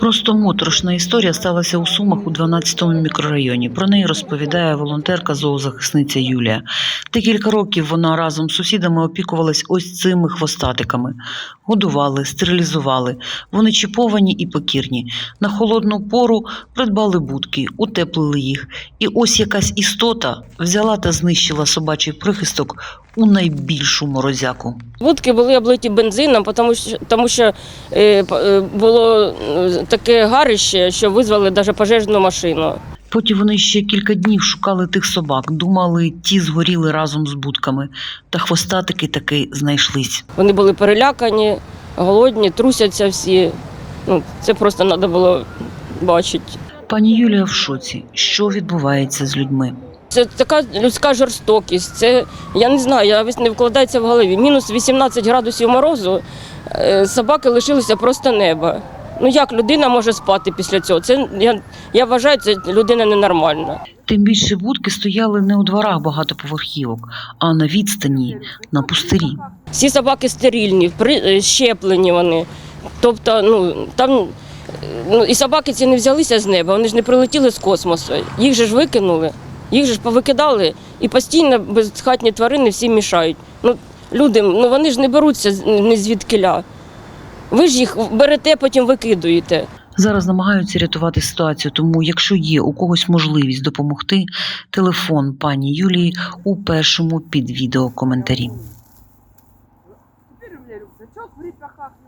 Просто моторошна історія сталася у Сумах у 12-му мікрорайоні. Про неї розповідає волонтерка зоозахисниця Юлія. Декілька років вона разом з сусідами опікувалась ось цими хвостатиками. Годували, стерилізували. Вони чіповані і покірні. На холодну пору придбали будки, утеплили їх. І ось якась істота взяла та знищила собачий прихисток у найбільшу морозяку. Будки були облиті бензином, тому що, тому що е, е, було таке гарище, що визвали навіть пожежну машину. Потім вони ще кілька днів шукали тих собак, думали, ті згоріли разом з будками, та хвостатики таки знайшлись. Вони були перелякані, голодні, трусяться всі. Ну, це просто треба було бачити. Пані Юлія в шоці, що відбувається з людьми. Це така людська жорстокість. Це я не знаю, я не вкладається в голові. Мінус 18 градусів морозу. е, Собаки лишилися просто неба. Ну як людина може спати після цього? Це я, я вважаю, це людина ненормальна. Тим більше будки стояли не у дворах багатоповерхівок, а на відстані, на пустирі. Всі собаки стерильні, е, щеплені вони. Тобто, ну там ну, і собаки ці не взялися з неба, вони ж не прилетіли з космосу. Їх же ж викинули, їх же ж повикидали, і постійно безхатні тварини всі мішають. Ну, люди, ну вони ж не беруться не звідкиля. Ви ж їх берете, потім викидуєте. Зараз намагаються рятувати ситуацію, тому якщо є у когось можливість допомогти, телефон пані Юлії у першому під відео коментарі.